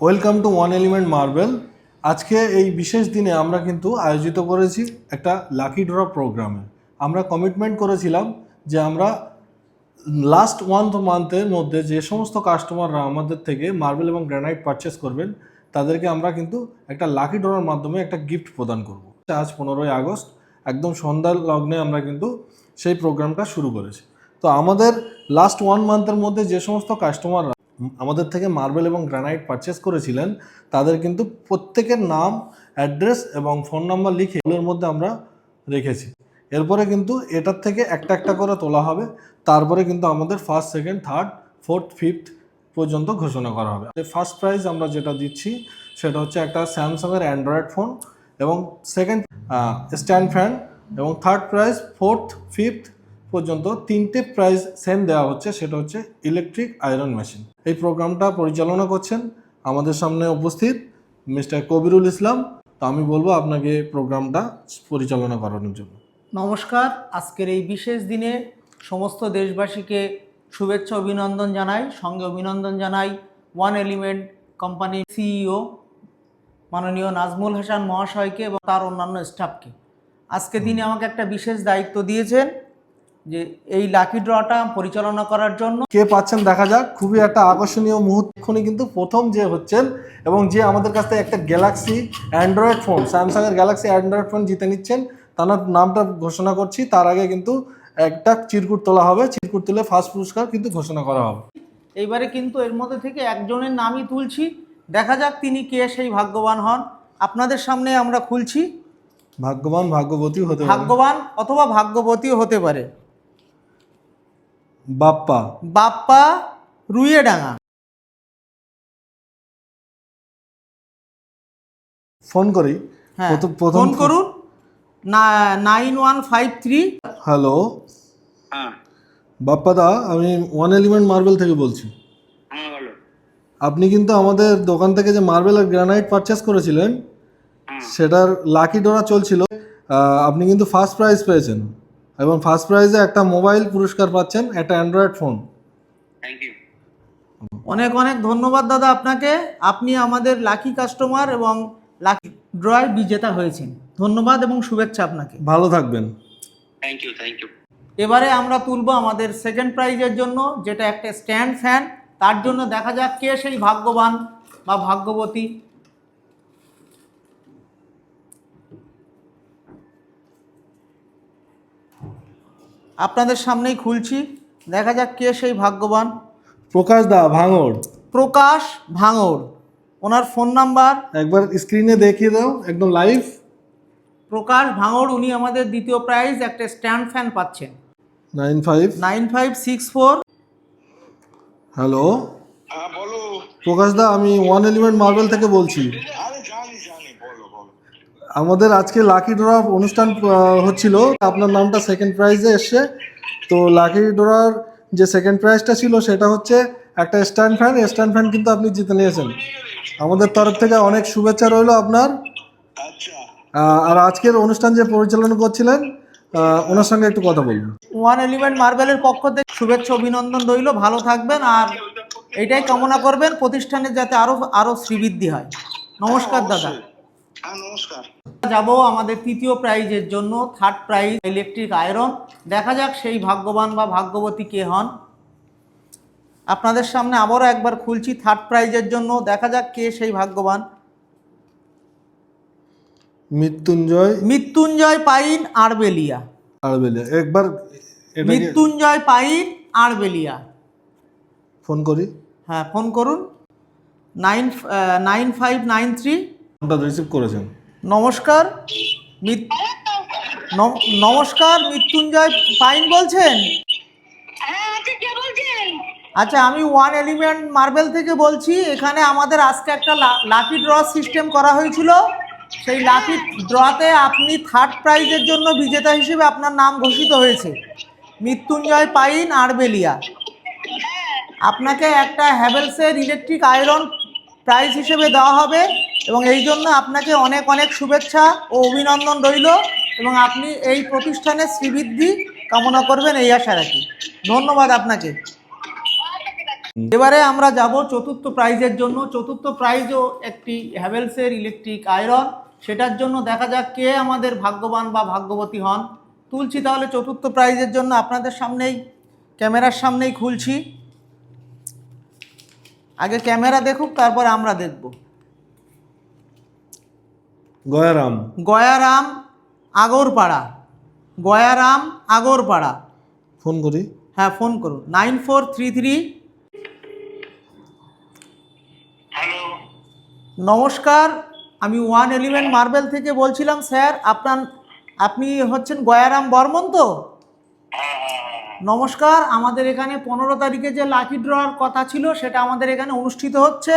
Welcome to one element marble আজকে এই বিশেষ দিনে আমরা কিন্তু আয়োজিত করেছি একটা লাকি ড্র প্রোগ্রামে আমরা কমিটমেন্ট করেছিলাম যে আমরা লাস্ট ওয়ান মান্থের মধ্যে যে সমস্ত কাস্টমাররা আমাদের থেকে মার্বেল এবং গ্রানাইট পারচেস করবেন, তাদেরকে আমরা কিন্তু একটা লাকি ড্রর মাধ্যমে একটা গিফট প্রদান করব। আজ পনেরোই আগস্ট, একদম সন্ধ্যার লগ্নে আমরা কিন্তু সেই প্রোগ্রামটা শুরু করেছি। তো আমাদের লাস্ট ওয়ান মান্থের মধ্যে যে সমস্ত কাস্টমাররা আমাদের থেকে মার্বেল এবং গ্রানাইট পারচেস করেছিলেন, তাদের কিন্তু প্রত্যেকের নাম অ্যাড্রেস এবং ফোন নাম্বার লিখে এর মধ্যে আমরা রেখেছি। এরপরে কিন্তু এটার থেকে একটা একটা করে তোলা হবে, তারপরে কিন্তু আমাদের first second third fourth fifth পর্যন্ত ঘোষণা করা হবে। ফার্স্ট প্রাইজ আমরা যেটা দিচ্ছি, সেটা হচ্ছে একটা স্যামসাংয়ের অ্যান্ড্রয়েড ফোন এবং সেকেন্ড স্ট্যান্ড ফ্যান এবং থার্ড প্রাইজ ফোর্থ ফিফথ পর্যন্ত তিনটে প্রাইজ সেম দেওয়া হচ্ছে, সেটা হচ্ছে ইলেকট্রিক আয়রন মেশিন এই প্রোগ্রামটা পরিচালনা করছেন আমাদের সামনে উপস্থিত মিস্টার কবিরুল ইসলাম। তো আমি বলব আপনাকে প্রোগ্রামটা পরিচালনা করানোর জন্য। নমস্কার, আজকের এই বিশেষ দিনে সমস্ত দেশবাসীকে শুভেচ্ছা অভিনন্দন জানাই। সঙ্গে অভিনন্দন জানাই ওয়ান এলিমেন্ট কোম্পানি সিইও মাননীয় নাজমুল হাসান মহাশয়কে এবং তার অন্যান্য স্টাফকে আজকে দিনে আমাকে একটা বিশেষ দায়িত্ব দিয়েছেন। যে এই লাকি ড্রটা পরিচালনা করার জন্য। কে পাচ্ছেন দেখা যাক। খুবই একটা আকর্ষণীয় মুহূর্তক্ষণই কিন্তু প্রথম যে হচ্ছেন এবং যে আমাদের কাছ থেকে একটা গ্যালাক্সি অ্যান্ড্রয়েড ফোন স্যামসাংয়ের গ্যালাক্সি অ্যান্ড্রয়েড ফোন জিতে নিচ্ছেন তার নামটা ঘোষণা করছি। তার আগে কিন্তু একটা চিরকুট তোলা হবে। চিরকুট তুলে ফার্স্ট পুরস্কার কিন্তু ঘোষণা করা হবে। এইবারে কিন্তু এর মধ্যে থেকে একজনের নামই তুলছি। দেখা যাক তিনি কে সেই ভাগ্যবান হন। আপনাদের সামনে আমরা খুলছি। ভাগ্যবান ভাগ্যবতী হতে পারে। ভাগ্যবান অথবা ভাগ্যবতীও হতে পারে। বাপ্পা। বাপ্পা রুইয়েডাঙ্গা। ফোন করি? হ্যাঁ। প্রথম- প্রথম ফোন করুন। না nine one five three. Hello. হ্যাঁ। বাপ্পা দা আমি ওয়ান এলিমেন্ট মার্বেল থেকে বলছি। হ্যাঁ বলো। আপনি কিন্তু আমাদের দোকান থেকে যে মার্বেল আর গ্রানাইট পারচেস করেছিলেন হ্যাঁ। সেটার লাকি ডোরা চলছিল। আহ, আপনি কিন্তু ফার্স্ট প্রাইজ পেয়েছেন। এবং ফার্স্ট প্রাইজে একটা মোবাইল পুরস্কার পাচ্ছেন একটা অ্যান্ড্রয়েড ফোন থ্যাংক ইউ অনেক অনেক ধন্যবাদ দাদা আপনাকে। আপনি আমাদের লাকি কাস্টমার এবং লাকি ড্রয়ের বিজেতা হয়েছেন। ধন্যবাদ এবং শুভেচ্ছা আপনাকে। ভালো থাকবেন। থ্যাংক ইউ থ্যাংক ইউ এবারে আমরা তুলব আমাদের সেকেন্ড প্রাইজের জন্য যেটা একটা স্ট্যান্ড ফ্যান তার জন্য দেখা যাক কে সেই ভাগ্যবান বা ভাগ্যবতী। আপনাদের সামনেই খুলছি। দেখা যাক কে সেই ভাগ্যবান। প্রকাশ দা ভাঙড়। প্রকাশ ভাঙড়। ওনার ফোন নাম্বার? একবার স্ক্রিনে দেখিয়ে দাও একদম লাইভ প্রকাশ ভাঙড় উনি আমাদের দ্বিতীয় প্রাইজ একটা স্ট্যান্ড ফ্যান পাচ্ছেন। Nine five nine five six four hello হ্যাঁ বলো প্রকাশ দা আমি ওয়ান এলিমেন্ট মার্বেল থেকে বলছি আরে জানি জানি বলো বলো আমাদের আজকে লাকি ড্র অনুষ্ঠান হচ্ছিল। আপনার নামটা সেকেন্ড প্রাইজে এসছে। তো লাকি ড্রর যে সেকেন্ড প্রাইজটা ছিল সেটা হচ্ছে একটা স্ট্যান্ড ফ্যান স্ট্যান্ড ফ্যান কিন্তু আপনি জিতে নিয়েছেন। আমাদের তরফ থেকে অনেক শুভেচ্ছা রইল আপনার। আচ্ছা। আর আজকের অনুষ্ঠান যে পরিচালনা করছিলেন ওনার সঙ্গে একটু কথা বলব ওয়ান এলিমেন্ট মার্বেলের পক্ষ থেকে শুভেচ্ছা অভিনন্দন রইল। ভালো থাকবেন আর এটাই কামনা করবেন প্রতিষ্ঠানের যাতে আরও আরও শ্রীবৃদ্ধি হয়। নমস্কার দাদা। নমস্কার। যাব আমাদের তৃতীয় প্রাইজের জন্য থার্ড প্রাইজ ইলেকট্রিক আয়রন দেখা যাক সেই ভাগ্যবান বা ভাগ্যবতী কে হন। আপনাদের সামনে আবারও একবার খুলছি থার্ড প্রাইজের জন্য। দেখা যাক কে সেই ভাগ্যবান। মৃত্যুঞ্জয়। মৃত্যুঞ্জয় পাইন আরবেলিয়া। আড়বেলিয়া একবার মৃত্যুঞ্জয় পাইন আরবেলিয়া। ফোন করি। হ্যাঁ ফোন করুন। Nine nine five nine three ফোনটা রিসিভ করেছেন। নমস্কার নমস্কার মৃত্যুঞ্জয় পাইন বলছেন? হ্যাঁ আচ্ছা বলছেন? আচ্ছা আমি ওয়ান এলিমেন্ট মার্বেল থেকে বলছি এখানে আমাদের আজকে একটা লাকি ড্র সিস্টেম করা হয়েছিল। সেই লাকি ড্রতে আপনি থার্ড প্রাইজের জন্য বিজেতা হিসেবে আপনার নাম ঘোষিত হয়েছে। মৃত্যুঞ্জয় পাইন আরবেলিয়া। আপনাকে একটা হ্যাভেলসের ইলেকট্রিক আয়রন প্রাইজ হিসেবে দেওয়া হবে এবং এই জন্য আপনাকে অনেক অনেক শুভেচ্ছা ও অভিনন্দন রইল এবং আপনি এই প্রতিষ্ঠানের শ্রীবৃদ্ধি কামনা করবেন এই আশা রাখি। ধন্যবাদ আপনাকে। এবারে আমরা যাব চতুর্থ প্রাইজের জন্য। চতুর্থ প্রাইজও একটি হ্যাভেলসের ইলেকট্রিক আয়রন সেটার জন্য দেখা যাক কে আমাদের ভাগ্যবান বা ভাগ্যবতী হন। তুলছি তাহলে চতুর্থ প্রাইজের জন্য আপনাদের সামনেই, ক্যামেরার সামনেই খুলছি। আগে ক্যামেরা দেখুক তারপর আমরা দেখব। গয়ারাম। গয়ারাম আগরপাড়া। গয়ারাম আগরপাড়া। ফোন করি। হ্যাঁ ফোন করুন। Nine four three three. নমস্কার আমি ওয়ান এলিমেন্ট মার্বেল থেকে বলছিলাম স্যার আপনার আপনি হচ্ছেন গয়ারাম বর্মন তো? নমস্কার আমাদের এখানে পনেরো তারিখে যে লাকি ড্রয়ার কথা ছিল সেটা আমাদের এখানে অনুষ্ঠিত হচ্ছে।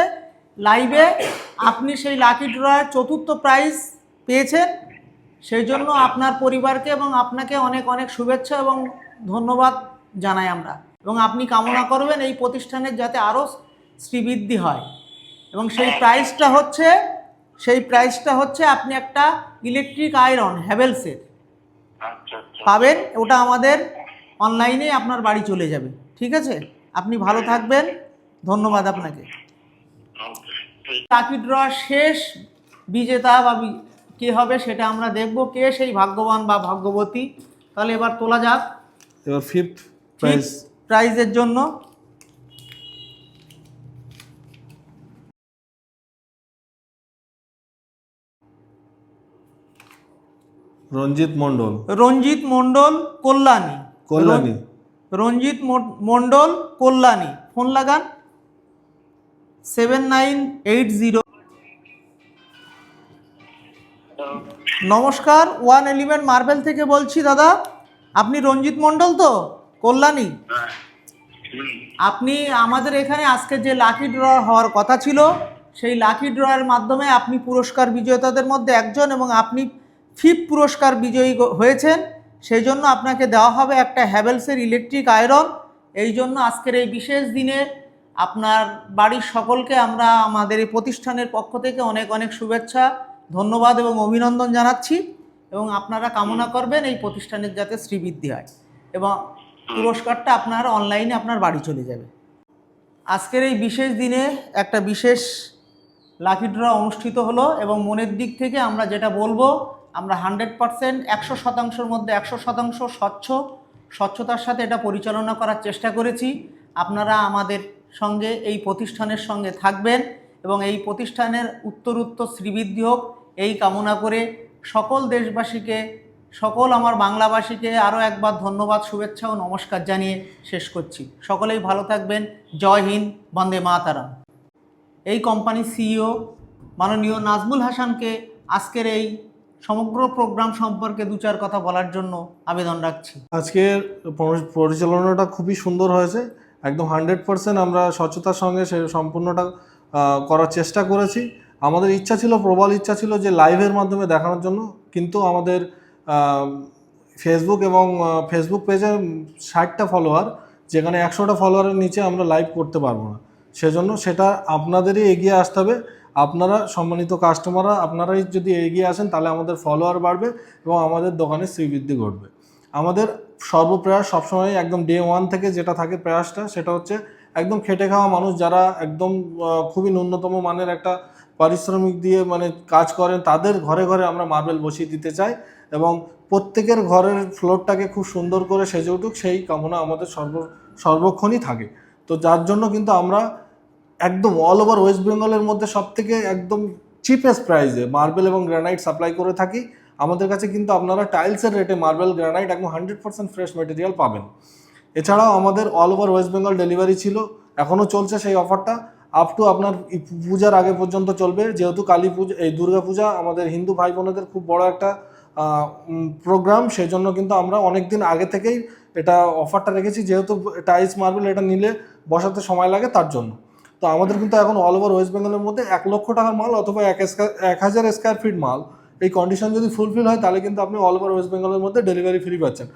লাইভে আপনি সেই লাকি ড্রয়ার চতুর্থ প্রাইজ পেয়েছেন। সেই জন্য আপনার পরিবারকে এবং আপনাকে অনেক অনেক শুভেচ্ছা এবং ধন্যবাদ জানাই আমরা। এবং আপনি কামনা করবেন এই প্রতিষ্ঠানের যাতে আরও শ্রীবৃদ্ধি হয়। এবং সেই প্রাইসটা হচ্ছে সেই প্রাইসটা হচ্ছে আপনি একটা ইলেকট্রিক আয়রন হ্যাভেলসের পাবেন ওটা আমাদের অনলাইনে আপনার বাড়ি চলে যাবে ঠিক আছে? আপনি ভালো থাকবেন ধন্যবাদ আপনাকে। লাকি ড্র শেষ বিজেতা বা কে হবে সেটা আমরা দেখব কে সেই ভাগ্যবান বা ভাগ্যবতী। তাহলে এবার তোলা যাক। এবার ফিফথ প্রাইজ প্রাইজের জন্য। রঞ্জিত মণ্ডল। রঞ্জিত মণ্ডল কল্যাণী। কল্যাণী। রঞ্জিত মণ্ডল কল্যাণী। ফোন লাগান। সেভেন নাইন এইট জিরো নমস্কার ওয়ান এলিমেন্ট মার্বেল থেকে বলছি, দাদা। আপনি রঞ্জিত মণ্ডল তো? কল্যাণী? আপনি আমাদের এখানে আজকে যে লাকি ড্র হওয়ার কথা ছিল, সেই লাকি ড্রয়ের মাধ্যমে আপনি পুরস্কার বিজেতাদের মধ্যে একজন এবং আপনি ফিফ পুরস্কার বিজয়ী হয়েছেন। সেই জন্য আপনাকে দেওয়া হবে একটা হ্যাভেলসের ইলেকট্রিক আয়রন এই জন্য আজকের এই বিশেষ দিনে আপনার বাড়ির সকলকে আমরা আমাদের এই প্রতিষ্ঠানের পক্ষ থেকে অনেক অনেক শুভেচ্ছা, ধন্যবাদ এবং অভিনন্দন জানাচ্ছি এবং আপনারা কামনা করবেন এই প্রতিষ্ঠানের যাতে শ্রীবৃদ্ধি হয় এবং পুরস্কারটা আপনার অনলাইনে আপনার বাড়ি চলে যাবে। আজকের এই বিশেষ দিনে একটা বিশেষ লাকি ড্র অনুষ্ঠিত হলো এবং মনের দিক থেকে আমরা যেটা বলব আমরা হান্ড্রেড পারসেন্ট একশো শতাংশের মধ্যে একশো শতাংশ স্বচ্ছ, স্বচ্ছতার সাথে এটা পরিচালনা করার চেষ্টা করেছি। আপনারা আমাদের সঙ্গে, এই প্রতিষ্ঠানের সঙ্গে থাকবেন এবং এই প্রতিষ্ঠানের উত্তরোত্তর শ্রীবৃদ্ধি হোক, এই কামনা করে সকল দেশবাসীকে, সকল আমার বাংলাভাষীকে আরও একবার ধন্যবাদ, শুভেচ্ছা ও নমস্কার জানিয়ে শেষ করছি। সকলেই ভালো থাকবেন। জয় হিন্দ, বন্দে মাতারাম। এই কোম্পানির সিইও মাননীয় নাজমুল হাসানকে আজকের এই সমগ্র প্রোগ্রাম সম্পর্কে দু চার কথা বলার জন্য আবেদন রাখছি। আজকের পরিচালনাটা খুবই সুন্দর হয়েছে। একদম হান্ড্রেড পার্সেন্ট আমরা স্বচ্ছতার সঙ্গে সে সম্পূর্ণটা করার চেষ্টা করেছি। আমাদের ইচ্ছা ছিল, প্রবল ইচ্ছা ছিল যে লাইভের মাধ্যমে দেখানোর জন্য। কিন্তু আমাদের ফেসবুক এবং ফেসবুক পেজে ষাটটা ফলোয়ার যেখানে একশোটা ফলোয়ারের নিচে আমরা লাইভ করতে পারব না। সেজন্য সেটা আপনাদেরই এগিয়ে আসতে হবে। আপনারা, সম্মানিত কাস্টমাররা আপনারাই যদি এগিয়ে আসেন, তাহলে আমাদের ফলোয়ার বাড়বে এবং আমাদের দোকানে শ্রীবৃদ্ধি ঘটবে। আমাদের সর্বপ্রয়াস সবসময় একদম ডে ওয়ান থেকে যেটা থাকে প্রয়াসটা, সেটা হচ্ছে একদম খেটে খাওয়া মানুষ যারা একদম খুবই ন্যূনতম মানের একটা পারিশ্রমিক দিয়ে মানে কাজ করেন, তাদের ঘরে ঘরে আমরা মার্বেল বসিয়ে দিতে চাই এবং প্রত্যেকের ঘরের ফ্লোরটাকে খুব সুন্দর করে সেজে উঠুক, সেই কামনা আমাদের সর্ব, সর্বক্ষণই থাকে। তো যার জন্য কিন্তু আমরা একদম অল ওভার ওয়েস্ট বেঙ্গলের মধ্যে সব থেকে একদম চিপেস্ট প্রাইসে মার্বেল এবং গ্রানাইট সাপ্লাই করে থাকি। আমাদের কাছে কিন্তু আপনারা টাইলসের রেটে মার্বেল গ্রানাইট একদম হান্ড্রেড পার্সেন্ট ফ্রেশ মেটেরিয়াল পাবেন। এছাড়াও আমাদের all over West Bengal delivery ছিল এখনও চলছে সেই অফারটা আপ টু আপনার পূজার আগে পর্যন্ত চলবে। যেহেতু কালী পূজা, এই দুর্গা পূজা আমাদের হিন্দু ভাই বোনেদের খুব বড় একটা প্রোগ্রাম সেই জন্য কিন্তু আমরা অনেক দিন আগে থেকেই এটা অফারটা রেখেছি। যেহেতু টাইলস মার্বেল এটা নিলে বসাতে সময় লাগে তার জন্য। তো আমাদের কিন্তু এখন অল ওভার ওয়েস্ট বেঙ্গলের মধ্যে এক লক্ষ টাকার মাল অথবা এক এক হাজার স্কোয়ার ফিট মাল। এই কন্ডিশন যদি ফুলফিল হয়, তাহলে কিন্তু আপনি অল ওভার ওয়েস্ট বেঙ্গলের মধ্যে ডেলিভারি ফ্রি পাচ্ছেন।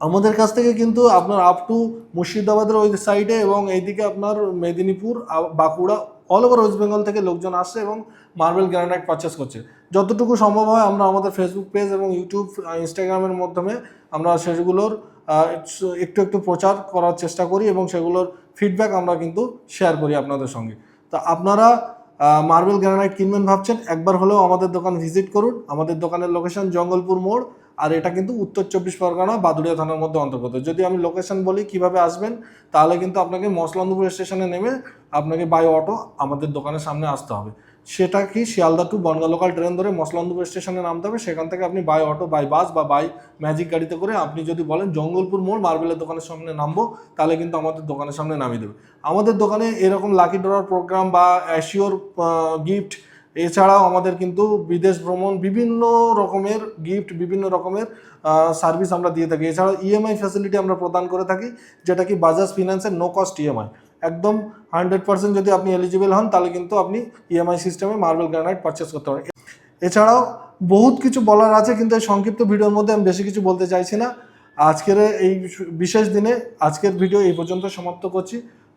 আমাদের কাছ থেকে কিন্তু আপনার আপ টু মুর্শিদাবাদের ওই সাইডে এবং এইদিকে আপনার Medinipur Bankura all over West Bengal থেকে লোকজন আসছে এবং মার্বেল গ্রানাইট পারচেস করছে। যতটুকু সম্ভব হয় আমরা আমাদের ফেসবুক পেজ এবং ইউটিউব ইনস্টাগ্রামের মাধ্যমে আমরা সেগুলোর একটু একটু প্রচার করার চেষ্টা করি এবং সেগুলোর ফিডব্যাক আমরা কিন্তু শেয়ার করি আপনাদের সঙ্গে। তো আপনারা মার্বেল গ্রানাইট কিনবেন ভাবছেন, একবার হলেও আমাদের দোকান ভিজিট করুন। আমাদের দোকানের লোকেশন জঙ্গলপুর মোড়, আর এটা কিন্তু উত্তর চব্বিশ পরগনা, বাদুড়িয়া থানার মধ্যে অন্তর্গত। যদি আমি লোকেশন বলি কীভাবে আসবেন, তাহলে কিন্তু আপনাকে মসলান্দপুর স্টেশনে নেমে আপনাকে বাই অটো আমাদের দোকানের সামনে আসতে হবে। সেটা কি Sealdah to Bongaon local train ধরে মসলান্দপুর স্টেশনে নামতে হবে? সেখান থেকে আপনি বাই অটো বাই বাস বা বাই ম্যাজিক গাড়িতে করে আপনি যদি বলেন জঙ্গলপুর মোড় মার্বেলের দোকানের সামনে নামবো, তাহলে কিন্তু আমাদের দোকানের সামনে নামিয়ে দেবে। আমাদের দোকানে এরকম লাকি ড্রয়ার প্রোগ্রাম বা অ্যাশিওর গিফট এছাড়াও আমাদের কিন্তু বিদেশ ভ্রমণ বিভিন্ন রকমের গিফট বিভিন্ন রকমের সার্ভিস আমরা দিয়ে থাকি। এছাড়াও ইএমআই ফ্যাসিলিটি আমরা প্রদান করে থাকি, যেটা কি বাজাজ ফিনান্সের নো কস্ট ইএমআই একদম হান্ড্রেড পার্সেন্ট যদি আপনি এলিজিবল হন, তাহলে কিন্তু আপনি ইএমআই সিস্টেমে মার্বেল গ্রানাইট পারচেস করতে পারেন। এছাড়াও বহুত কিছু বলার আছে, কিন্তু এই সংক্ষিপ্ত ভিডিওর মধ্যে আমি বেশি কিছু বলতে চাইছি না। আজকের এই বিশেষ দিনে আজকের ভিডিও এই পর্যন্ত সমাপ্ত করছি।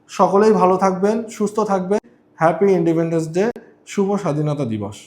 সকলেই ভালো থাকবেন, সুস্থ থাকবেন। হ্যাপি ইন্ডিপেন্ডেন্স ডে শুভ স্বাধীনতা দিবস।